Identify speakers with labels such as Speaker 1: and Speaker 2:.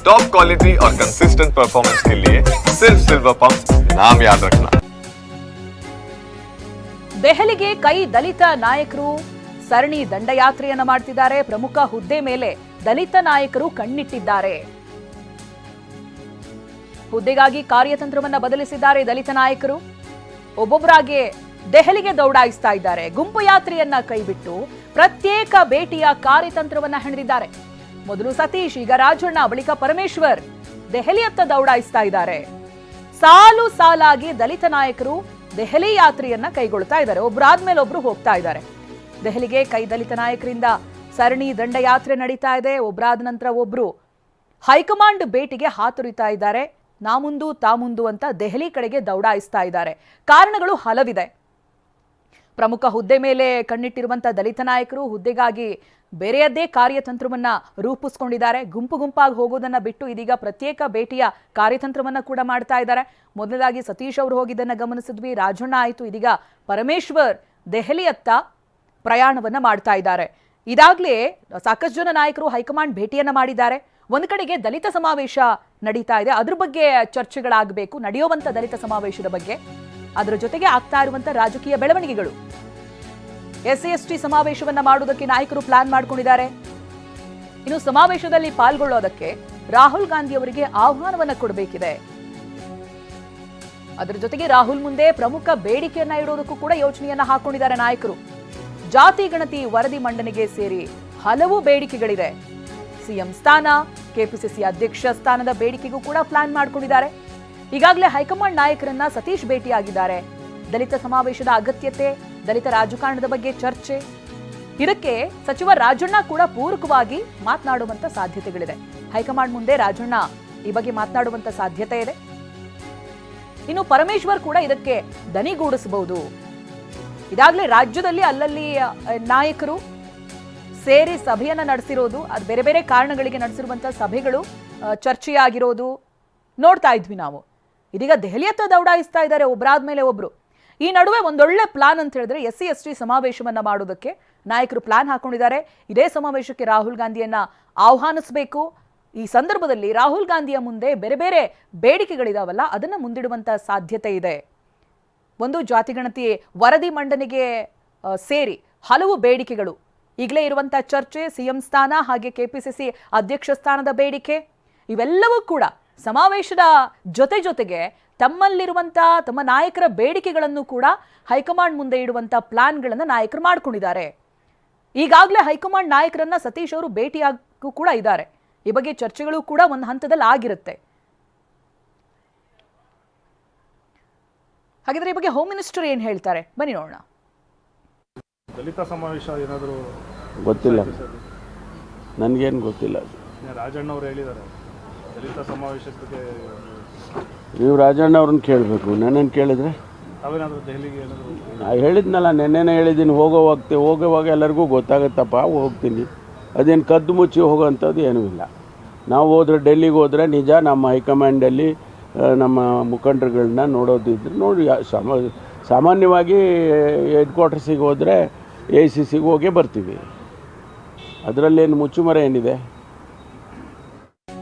Speaker 1: Top quality और consistent performance के लिए सिर्फ सिल्वर पंप नाम याद रखना
Speaker 2: ದೆಹಲಿಗೆ ಕೈ ದಲಿತ ನಾಯಕರು ಸರಣಿ ದಂಡಯಾತ್ರೆಯನ್ನ ಮಾಡ್ತಿದ್ದಾರೆ ಪ್ರಮುಖ ಹುದ್ದೆ ಮೇಲೆ ದಲಿತ ನಾಯಕರು ಕಣ್ಣಿಟ್ಟಿದ್ದಾರೆ ಹುದ್ದೆಗಾಗಿ ಕಾರ್ಯತಂತ್ರವನ್ನ ಬದಲಿಸಿದ್ದಾರೆ ದಲಿತ ನಾಯಕರು ಒಬ್ಬೊಬ್ಬರಾಗಿ ದೆಹಲಿಗೆ ದೌಡಾಯಿಸ್ತಾ ಇದ್ದಾರೆ ಗುಂಪು ಯಾತ್ರೆಯನ್ನ ಕೈಬಿಟ್ಟು ಪ್ರತ್ಯೇಕ ಭೇಟಿಯ ಕಾರ್ಯತಂತ್ರವನ್ನ ಹೆಣೆದಿದ್ದಾರೆ ಮೊದಲು ಸತೀಶ್, ಈಗ ರಾಜಣ್ಣ, ಬಳಿಕ ಪರಮೇಶ್ವರ್. ದೆಹಲಿಯತ್ತ ದೌಡಾಯಿಸ್ತಾ ಇದ್ದಾರೆ. ಸಾಲು ಸಾಲಾಗಿ ದಲಿತ ನಾಯಕರು ದೆಹಲಿ ಯಾತ್ರೆಯನ್ನ ಕೈಗೊಳ್ತಾ ಇದ್ದಾರೆ. ಒಬ್ರಾದ್ಮೇಲೆ ಒಬ್ರು ಹೋಗ್ತಾ ಇದ್ದಾರೆ. ದೆಹಲಿಗೆ ಕೈ ದಲಿತ ನಾಯಕರಿಂದ ಸರಣಿ ದಂಡಯಾತ್ರೆ ನಡೀತಾ ಇದೆ. ಒಬ್ಬರಾದ ನಂತರ ಒಬ್ರು ಹೈಕಮಾಂಡ್ ಭೇಟಿಗೆ ಹಾತೊರಿತಾ ಇದ್ದಾರೆ. ನಾ ಮುಂದು ತಾ ಮುಂದು ಅಂತ ದೆಹಲಿ ಕಡೆಗೆ ದೌಡಾಯಿಸ್ತಾ ಇದ್ದಾರೆ. ಕಾರಣಗಳು ಹಲವಿದೆ. ಪ್ರಮುಖ ಹುದ್ದೆ ಮೇಲೆ ಕಣ್ಣಿಟ್ಟಿರುವಂತ ದಲಿತ ನಾಯಕರು ಹುದ್ದೆಗಾಗಿ ಬೇರೆಯದ್ದೇ ಕಾರ್ಯತಂತ್ರವನ್ನ ರೂಪಿಸ್ಕೊಂಡಿದ್ದಾರೆ. ಗುಂಪು ಗುಂಪಾಗಿ ಹೋಗೋದನ್ನ ಬಿಟ್ಟು ಇದೀಗ ಪ್ರತ್ಯೇಕ ಭೇಟಿಯ ಕಾರ್ಯತಂತ್ರವನ್ನ ಕೂಡ ಮಾಡ್ತಾ ಇದ್ದಾರೆ. ಮೊದಲದಾಗಿ ಸತೀಶ್ ಅವರು ಹೋಗಿದ್ದನ್ನ ಗಮನಿಸಿದ್ವಿ. ರಾಜಣ್ಣ ಆಯಿತು, ಇದೀಗ ಪರಮೇಶ್ವರ್ ದೆಹಲಿಯತ್ತ ಪ್ರಯಾಣವನ್ನ ಮಾಡ್ತಾ ಇದ್ದಾರೆ. ಇದಾಗ್ಲೇ ಸಾಕಷ್ಟು ಜನ ನಾಯಕರು ಹೈಕಮಾಂಡ್ ಭೇಟಿಯನ್ನ ಮಾಡಿದ್ದಾರೆ. ಒಂದು ಕಡೆಗೆ ದಲಿತ ಸಮಾವೇಶ ನಡೀತಾ ಇದೆ. ಅದ್ರ ಬಗ್ಗೆ ಚರ್ಚೆಗಳಾಗಬೇಕು. ನಡೆಯುವಂತ ದಲಿತ ಸಮಾವೇಶದ ಬಗ್ಗೆ. ಅದರ ಜೊತೆಗೆ ಆಗ್ತಾ ಇರುವಂತ ರಾಜಕೀಯ ಬೆಳವಣಿಗೆಗಳು. ಎಸ್ ಎಸ್ ಟಿ ಸಮಾವೇಶವನ್ನ ಮಾಡುವುದಕ್ಕೆ ನಾಯಕರು ಪ್ಲಾನ್ ಮಾಡ್ಕೊಂಡಿದ್ದಾರೆ. ಇನ್ನು ಸಮಾವೇಶದಲ್ಲಿ ಪಾಲ್ಗೊಳ್ಳೋದಕ್ಕೆ ರಾಹುಲ್ ಗಾಂಧಿ ಅವರಿಗೆ ಆಹ್ವಾನವನ್ನ ಕೊಡಬೇಕಿದೆ. ಅದರ ಜೊತೆಗೆ ರಾಹುಲ್ ಮುಂದೆ ಪ್ರಮುಖ ಬೇಡಿಕೆಯನ್ನ ಇಡೋದಕ್ಕೂ ಕೂಡ ಯೋಚನೆಯನ್ನ ಹಾಕೊಂಡಿದ್ದಾರೆ ನಾಯಕರು. ಜಾತಿ, ಗಣತಿ, ವರದಿ ಮಂಡನೆಗೆ ಸೇರಿ ಹಲವು ಬೇಡಿಕೆಗಳಿದೆ ಸಿಎಂ ಸ್ಥಾನ, ಕೆಪಿಸಿಸಿ ಅಧ್ಯಕ್ಷ ಸ್ಥಾನದ ಬೇಡಿಕೆಗೂ ಕೂಡ ಪ್ಲಾನ್ ಮಾಡ್ಕೊಂಡಿದ್ದಾರೆ. ಈಗಾಗಲೇ ಹೈಕಮಾಂಡ್ ನಾಯಕರನ್ನ ಸತೀಶ್ ಭೇಟಿಯಾಗಿದ್ದಾರೆ. ದಲಿತ ಸಮಾವೇಶದ ಅಗತ್ಯತೆ, ದಲಿತ ರಾಜಕಾರಣದ ಬಗ್ಗೆ ಚರ್ಚೆ. ಇದಕ್ಕೆ ಸಚಿವ ರಾಜಣ್ಣ ಕೂಡ ಪೂರಕವಾಗಿ ಮಾತನಾಡುವಂತ ಸಾಧ್ಯತೆಗಳಿದೆ. ಹೈಕಮಾಂಡ್ ಮುಂದೆ ರಾಜಣ್ಣ ಈ ಬಗ್ಗೆ ಮಾತನಾಡುವಂತ ಸಾಧ್ಯತೆ ಇದೆ. ಇನ್ನು ಪರಮೇಶ್ವರ್ ಕೂಡ ಇದಕ್ಕೆ ದನಿಗೂಡಿಸಬಹುದು. ಇದಾಗಲೇ ರಾಜ್ಯದಲ್ಲಿ ಅಲ್ಲಲ್ಲಿ ನಾಯಕರು ಸೇರಿ ಸಭೆಯನ್ನ ನಡೆಸಿರೋದು, ಅದು ಬೇರೆ ಬೇರೆ ಕಾರಣಗಳಿಗೆ ನಡೆಸಿರುವಂತಹ ಸಭೆಗಳು ಚರ್ಚೆಯಾಗಿರೋದು ನೋಡ್ತಾ ಇದ್ವಿ ನಾವು. ಇದೀಗ ದೆಹಲಿಯತ್ತ ದೌಡಾಯಿಸ್ತಾ ಇದ್ದಾರೆ ಒಬ್ಬರಾದ್ಮೇಲೆ ಒಬ್ರು. ಈ ನಡುವೆ ಒಂದೊಳ್ಳೆ ಪ್ಲಾನ್ ಅಂತ ಹೇಳಿದ್ರೆ ಎಸ್ ಸಿ ಎಸ್ ಟಿ ಸಮಾವೇಶವನ್ನ ಮಾಡೋದಕ್ಕೆ ನಾಯಕರು ಪ್ಲಾನ್ ಹಾಕೊಂಡಿದ್ದಾರೆ. ಇದೇ ಸಮಾವೇಶಕ್ಕೆ ರಾಹುಲ್ ಗಾಂಧಿಯನ್ನ ಆಹ್ವಾನಿಸಬೇಕು. ಈ ಸಂದರ್ಭದಲ್ಲಿ ರಾಹುಲ್ ಗಾಂಧಿಯ ಮುಂದೆ ಬೇರೆ ಬೇರೆ ಬೇಡಿಕೆಗಳಿದಾವಲ್ಲ, ಅದನ್ನ ಮುಂದಿಡುವಂತ ಸಾಧ್ಯತೆ ಇದೆ. ಒಂದು ಜಾತಿಗಣತಿ ವರದಿ ಮಂಡನೆಗೆ ಸೇರಿ ಹಲವು ಬೇಡಿಕೆಗಳು. ಈಗಲೇ ಇರುವಂಥ ಚರ್ಚೆ, ಸಿಎಂ ಸ್ಥಾನ, ಹಾಗೆ ಕೆಪಿಸಿಸಿ ಅಧ್ಯಕ್ಷ ಸ್ಥಾನದ ಬೇಡಿಕೆ, ಇವೆಲ್ಲವೂ ಕೂಡ ಸಮಾವೇಶದ ಜೊತೆ ಜೊತೆಗೆ ತಮ್ಮಲ್ಲಿರುವಂಥ ತಮ್ಮ ನಾಯಕರ ಬೇಡಿಕೆಗಳನ್ನು ಕೂಡ ಹೈಕಮಾಂಡ್ ಮುಂದೆ ಇಡುವಂಥ ಪ್ಲಾನ್ಗಳನ್ನು ನಾಯಕರು ಮಾಡ್ಕೊಂಡಿದ್ದಾರೆ. ಈಗಾಗಲೇ ಹೈಕಮಾಂಡ್ ನಾಯಕರನ್ನ ಸತೀಶ್ ಅವರು ಭೇಟಿಯಾಗೂ ಕೂಡ ಇದ್ದಾರೆ. ಈ ಬಗ್ಗೆ ಚರ್ಚೆಗಳು ಕೂಡ ಒಂದು ಹಂತದಲ್ಲಿ ಆಗಿರುತ್ತೆ. ಹಾಗಿದ್ರೆ ಈ ಬಗ್ಗೆ ಹೋಮ್ ಮಿನಿಸ್ಟರ್ ಏನ್ ಹೇಳ್ತಾರೆ? ಬನ್ನಿ ನೋಡೋಣ.
Speaker 3: ದಲಿತ ಸಮಾವೇಶ ಏನಾದರೂ
Speaker 4: ಗೊತ್ತಿಲ್ಲ. ನನಗೇನು ಗೊತ್ತಿಲ್ಲ
Speaker 3: ರಾಜಣ್ಣ ಅವರು ಹೇಳಿದ್ದಾರೆ. ದಲಿತ ಸಮಾವೇಶಕ್ಕೆ
Speaker 4: ನೀವು ರಾಜಣ್ಣ ಅವ್ರನ್ನ ಕೇಳಬೇಕು. ನನ್ನನ್ನು ಕೇಳಿದ್ರೆ? ನಾ ಹೇಳಿದ್ನಲ್ಲ ನೆನ್ನೆನೇ ಹೇಳಿದ್ದೀನಿ ಹೋಗೋ ಹೋಗ್ತೆ ಹೋಗೋವಾಗ ಎಲ್ಲರಿಗೂ ಗೊತ್ತಾಗುತ್ತಪ್ಪ ಹೋಗ್ತೀನಿ. ಅದೇನು ಕದ್ದು ಮುಚ್ಚಿ ಹೋಗೋವಂಥದ್ದು ಏನೂ ಇಲ್ಲ. ನಾವು ಹೋದ್ರೆ ಡೆಲ್ಲಿಗೆ ಹೋದರೆ ನಿಜ ನಮ್ಮ ಹೈಕಮಾಂಡಲ್ಲಿ ನಮ್ಮ ಮುಖಂಡರುಗಳನ್ನ ನೋಡೋದಿದ್ರೆ ನೋಡಿ ಸಾಮ ಸಾಮಾನ್ಯವಾಗಿ ಹೆಡ್ ಕ್ವಾರ್ಟರ್ಸಿಗೆ ಹೋದರೆ ಎ ಸಿ ಸಿಗೆ ಹೋಗೇ ಬರ್ತೀವಿ. ಅದರಲ್ಲೇನು ಮುಚ್ಚುಮರೆ ಏನಿದೆ?